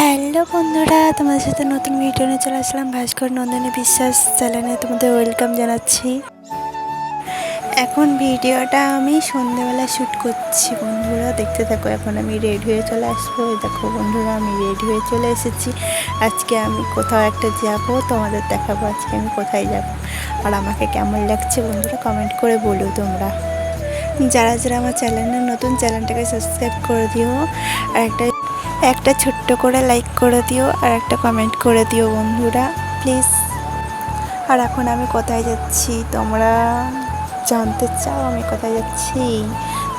Hello বন্ধুরা, তোমাদের সাথে নতুন ভিডিও নিয়ে চলে আসলাম ভাস্কর নন্দিনী বিশ্বাস চ্যানেলে তোমাদের ওয়েলকাম জানাচ্ছি। এখন ভিডিওটা আমি সন্ধেবেলা শ্যুট করছি বন্ধুরা, দেখতে থাকো, এখন আমি রেডি হয়ে চলে আসব। দেখো বন্ধুরা, আমি রেডি হয়ে চলে এসেছি। আজকে আমি কোথাও একটা যাব, তোমাদের দেখাবো আজকে আমি কোথায় যাব। আর আমাকে কেমন লাগছে বন্ধুরা কমেন্ট করে বলো তোমরা। যারা যারা আমার চ্যানেলে নতুন চ্যানেলটাকে সাবস্ক্রাইব করে দিও। আর একটা একটা ছোট্ট করে লাইক করে দিও আর একটা কমেন্ট করে দিও বন্ধুরা প্লিজ আর এখন আমি কোথায় যাচ্ছি? তোমরা জানতে চাও আমি কোথায় যাচ্ছি?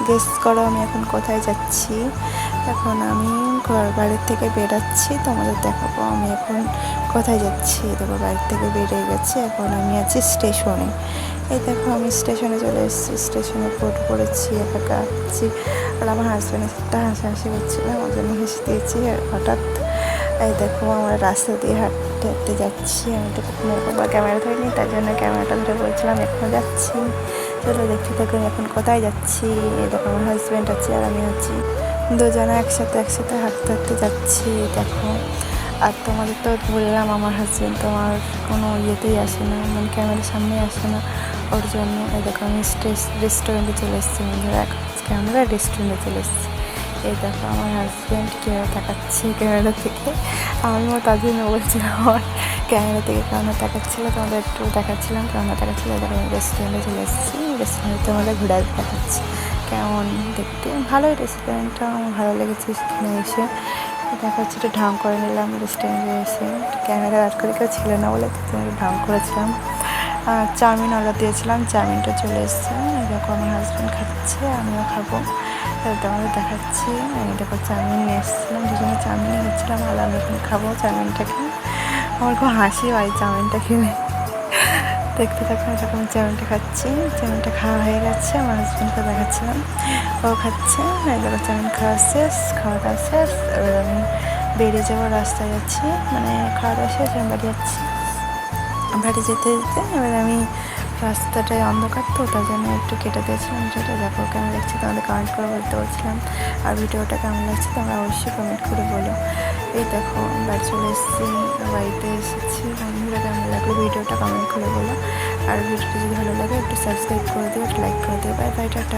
গেস করো আমি এখন কোথায় যাচ্ছি। এখন আমি ঘর বাড়ির থেকে বেরাচ্ছি, তোমাদের দেখাবো আমি এখন কোথায় যাচ্ছি। দেখো বাড়ির থেকে বেরিয়ে গেছি, এখন আমি আছি স্টেশনে। এই দেখো আমি স্টেশনে চলে এসেছি, স্টেশনে ফটো করেছি, একা আছি আর আমার হাজব্যান্ডের সাথে হাসাহাসি করছিল, আমার জন্য হেসে দিয়েছি হঠাৎ এই দেখো আমরা রাস্তা দিয়ে হাঁটতে হাঁটতে যাচ্ছি। আমি তো কখনো ক্যামেরা ধরিনি, তার জন্য ক্যামেরাটা ধরে বলছিলাম, এখন যাচ্ছি। চলো দেখতে দেখো আমি এখন কোথায় যাচ্ছি? দেখো, আমার হাজব্যান্ড আছে আর আমি আছি। দুজনে একসাথে একসাথে হাঁটতে হাঁটতে যাচ্ছি, দেখো। আর তোমাদের তো বললাম, আমার হাজব্যান্ড তোমার কোনো ইয়েতেই আসে না মানে ক্যামেরার সামনে আসে না ওর জন্য। দেখো, আমি রেস্টুরেন্টে চলে এসেছি এখন আজকে রেস্টুরেন্টে চলে এসেছি। এই দেখো, আমার হাজব্যান্ড ক্যামেরা তাকাচ্ছে ক্যামেরা থেকে। আমিও তার জন্য বলছিলাম আমার ক্যামেরা থেকে ক্যামেরা তাকাচ্ছিলো, তোমাদের একটু দেখাচ্ছিলাম ক্যামেরা তাকাচ্ছিলো দেখো আমি রেস্টুরেন্টে চলে এসেছি রেস্টুরেন্টে তোমাদের ঘুরে দেখাচ্ছি। কেমন দেখতে? ভালোই রেস্টুরেন্টটা আমার ভালো লেগেছে সেখানে এসে। দেখা হচ্ছে, একটু ঢাং করে নিলাম রেস্টুরেন্টে এসে। ক্যামেরা অ্যাড করে কেউ ছিল না বলে একটু ঢাং করেছিলাম। আর চাউমিন অর্ডার দিয়েছিলাম, চাউমিনটা চলে এসেছে। এরকম আমার হাজব্যান্ড খাচ্ছে, আমিও খাব। তোমাদের দেখাচ্ছি। আমি দেখো চাউমিন নিয়ে এসেছিলাম। দুজনে চাউমিন নিয়েছিলাম আর আমি এখন খাব চাউমিনটাকে আমার খুব হাসি হয় চাউমিনটা খেলে। দেখতে থাকো এরকম চাউমিনটা খাচ্ছি। চাউমিনটা খাওয়া হয়ে গেছে। আমার হাজব্যান্ডকে দেখাচ্ছিলাম। ও খাচ্ছে। দেখো চাউমিন খাওয়া শেষ, খাওয়া দাওয়া শেষ। এবার আমি বেরিয়ে যাব, রাস্তায় যাচ্ছি। মানে খাওয়া দাওয়া শেষ, আমি বাড়ি যাচ্ছি। বাড়ি যেতে যেতে এবার আমি রাস্তাটায় অন্ধকার তো, তার জন্য একটু কেটে দিয়েছিলাম, যেটা দেখো কেমন লাগছে, তোমাদের কমেন্ট করে বলতে বলছিলাম। আর ভিডিওটা কেমন লাগছে তোমরা অবশ্যই কমেন্ট করে বলো। এই দেখো বাড়ি চলে এসেছি, বাড়িতে এসেছি। বন্ধুরা, কেমন লাগল ভিডিওটা কমেন্ট করে বলো। আর ভিডিওটা যদি ভালো লাগে, একটু সাবস্ক্রাইব করে দিও, একটু লাইক করে দিও। Bye bye tata.